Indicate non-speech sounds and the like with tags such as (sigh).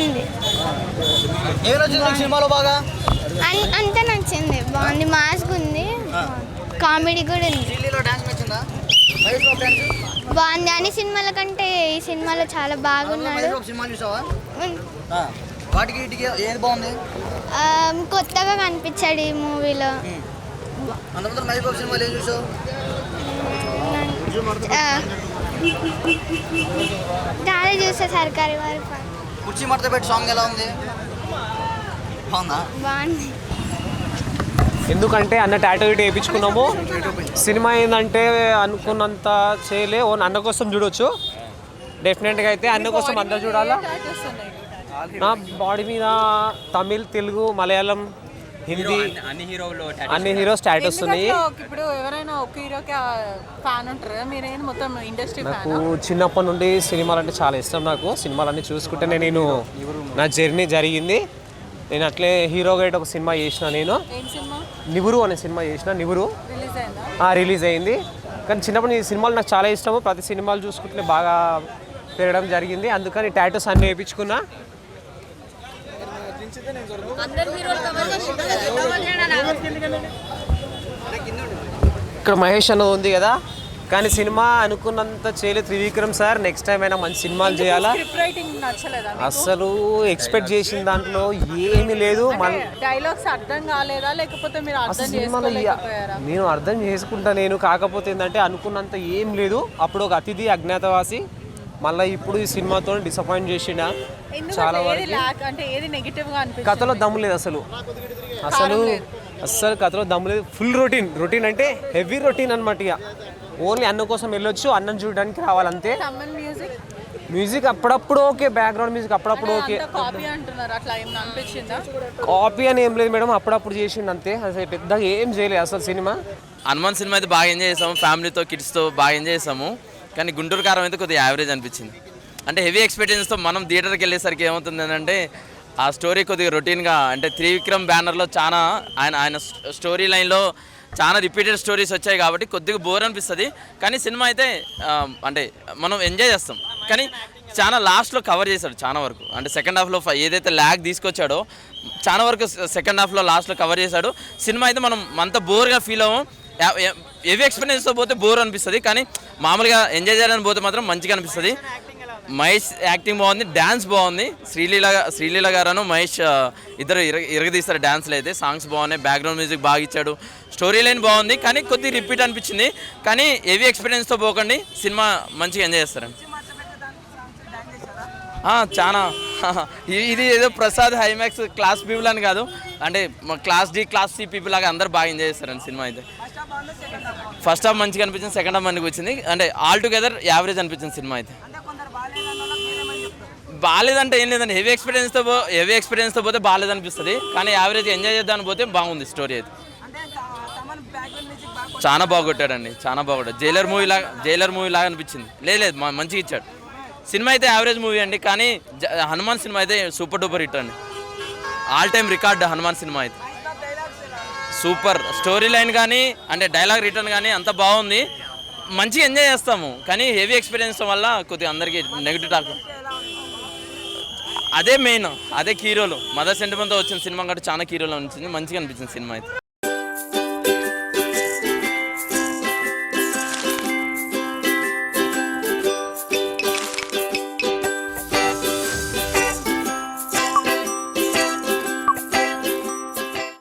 బాగుంది ఏం నచ్చింది నీకు సినిమాలో బాగా? అన్- అంతా నచ్చింది. బాగుంది మాస్క్ ఉంది. కామెడీ కూడా ఉంది. బాగుంది. అన్ని సినిమాల కంటే ఈ సినిమాలో చాలా బాగున్నాడు. కొత్తగా కనిపించాడు ఈ మూవీలో. చాలా చూసా సర్కారీ వారి. కుర్చీ మడత పెట్టి సాంగ్ ఎలా ఉంది? బాగుందా? బాగుంది. ఎందుకంటే అన్న టాటూ ఇటు వేయించుకున్నాము. సినిమా ఏంటంటే అనుకున్నంత చేయలే. ఓ అన్న కోసం చూడొచ్చు. డెఫినెట్గా అయితే అన్న కోసం అందరు చూడాలా? నా బాడీ మీద తమిళ్ తెలుగు మలయాళం హిందీ అన్ని హీరోస్ స్టాటస్ ఉన్నాయి. ఇప్పుడు ఒక హీరోకి ఫ్యాన్ ఉంటారు మొత్తం ఇండస్ట్రీ నాకు చిన్నప్పటి నుండి సినిమాలు అంటే చాలా ఇష్టం నాకు. సినిమాలన్నీ చూసుకుంటేనే నేను నా జర్నీ జరిగింది. నేను అట్లే హీరోగా ఇటు ఒక సినిమా చేసిన నేను. ఏం సినిమా? నివురు అనే సినిమా చేసిన నివురు. రిలీజ్ అయిందా? ఆ, రిలీజ్ అయింది. కానీ చిన్నప్పుడు ఈ సినిమాలు నాకు చాలా ఇష్టము. ప్రతి సినిమాలు చూసుకుంటే బాగా పెరగడం జరిగింది. అందుకని టాటూస్ అన్ని వేయించుకున్నా. ఇక్కడ మహేష్ అన్నది ఉంది కదా. కానీ సినిమా అనుకున్నంత చేయలేదు త్రివిక్రమ్ సార్. నెక్స్ట్ టైం అయినా మంచి సినిమాలు చేయాలా? అస్సలు ఎక్స్పెక్ట్ చేసిన దాంట్లో ఏమీ లేదు. డైలాగ్స్ అర్థం కాలేదా? లేకపోతే మీరు అసలు అర్థం నేను అర్థం చేసుకుంటా నేను. కాకపోతే ఏంటంటే అనుకున్నంత ఏం లేదు. అప్పుడు ఒక అతిథి అజ్ఞాతవాసి మళ్ళీ ఇప్పుడు ఈ సినిమాతో డిసప్పాయింట్ చేసిన చాలా వరకు కథలో దమ్ము లేదు అసలు. అసలు అస్సలు కథలో దమ్ము లేదు. ఫుల్ రొటీన్ రొటీన్ అంటే హెవీ రొటీన్ అనమాట ఇక. ఓన్లీ అన్న కోసం వెళ్ళొచ్చు అన్నం చూడడానికి రావాలంతే. మ్యూజిక్ మ్యూజిక్ అప్పుడప్పుడు ఓకే బ్యాక్గ్రౌండ్ మ్యూజిక్ అప్పుడప్పుడు ఓకే కాపీ అని ఏం లేదు మేడం. అప్పుడప్పుడు చేసిండు అంతే. అసలు పెద్దగా ఏం చేయలేదు అసలు సినిమా. హనుమాన్ సినిమా అయితే బాగా ఎంజాయ్ చేసాము. ఫ్యామిలీతో కిడ్స్తో బాగా ఎంజాయ్ చేసాము. కానీ గుంటూరు కారం అయితే కొద్దిగా యావరేజ్ అనిపించింది. అంటే హెవీ ఎక్స్పెక్టేషన్స్తో మనం థియేటర్కి వెళ్ళేసరికి ఏమవుతుంది అంటే ఆ స్టోరీ కొద్దిగా రొటీన్గా అంటే త్రివిక్రమ్ బ్యానర్లో చాలా ఆయన ఆయన స్టోరీ లైన్లో చాలా రిపీటెడ్ స్టోరీస్ వచ్చాయి కాబట్టి కొద్దిగా బోర్ అనిపిస్తుంది. కానీ సినిమా అయితే అంటే మనం ఎంజాయ్ చేస్తాం. కానీ చాలా లాస్ట్లో కవర్ చేశాడు చాలా వరకు. అంటే సెకండ్ హాఫ్లో ఏదైతే ల్యాగ్ తీసుకొచ్చాడో చాలా వరకు సెకండ్ హాఫ్లో లాస్ట్లో కవర్ చేశాడు. సినిమా అయితే మనం అంత బోర్గా ఫీల్ అవ్వం. హెవీ ఎక్స్పీరియన్స్తో పోతే బోర్ అనిపిస్తుంది. కానీ మామూలుగా ఎంజాయ్ చేయాలని పోతే మాత్రం మంచిగా అనిపిస్తుంది. మహేష్ యాక్టింగ్ బాగుంది డ్యాన్స్ బాగుంది. శ్రీలీల శ్రీలీల గారను మహేష్ ఇద్దరు ఇరగ ఇరగదీస్తారు డ్యాన్స్లు అయితే. సాంగ్స్ బాగున్నాయి బ్యాక్గ్రౌండ్ మ్యూజిక్ బాగా ఇచ్చాడు. స్టోరీ లైన్ బాగుంది కానీ కొద్ది రిపీట్ అనిపించింది. కానీ హెవీ ఎక్స్పీరియన్స్తో పోకండి సినిమా మంచిగా ఎంజాయ్ చేస్తారండి చాలా (laughs) ఇది- ఇది ఏదో ప్రసాద్ హైమాక్స్ క్లాస్ పీపుల్ అని కాదు. అంటే class D class C people లాగా అందరు బాగా ఎంజాయ్ చేస్తారండి సినిమా అయితే. ఫస్ట్ హాఫ్ మంచిగా అనిపించింది సెకండ్ హాఫ్ మంచిగా వచ్చింది. అంటే ఆల్ టుగెదర్ యావరేజ్ అనిపించింది సినిమా అయితే. బాగాలేదంటే ఏం లేదండి హెవీ ఎక్స్పీరియన్స్తో పో హెవీ ఎక్స్పీరియన్స్తో పోతే బాగాలేదు అనిపిస్తుంది. కానీ యావరేజ్ ఎంజాయ్ చేద్దామని పోతే బాగుంది స్టోరీ అయితే. చాలా బాగొట్టాడండి చాలా బాగొట్టాడు. జైలర్ మూవీ లాగా జైలర్ మూవీ లాగా అనిపించింది. లేదు లేదు మంచిగా ఇచ్చాడు. సినిమా అయితే యావరేజ్ మూవీ అండి కానీ హనుమాన్ సినిమా అయితే సూపర్ డూపర్ హిట్ అండి. ఆల్ టైమ్ రికార్డ్ హనుమాన్ సినిమా అయితే. సూపర్ స్టోరీ లైన్ కానీ అంటే డైలాగ్ రిటర్న్ కానీ అంత బాగుంది. మంచిగా ఎంజాయ్ చేస్తాము కానీ హెవీ ఎక్స్పీరియన్స్ వల్ల కొద్దిగా అందరికీ నెగిటివ్ టాక్. అదే మెయిన్ అదే హీరోలు మదర్ సెంటిమెంట్తో వచ్చిన సినిమా కూడా చాలా హీరోలో అనిపించింది మంచిగా అనిపించింది సినిమా అయితే.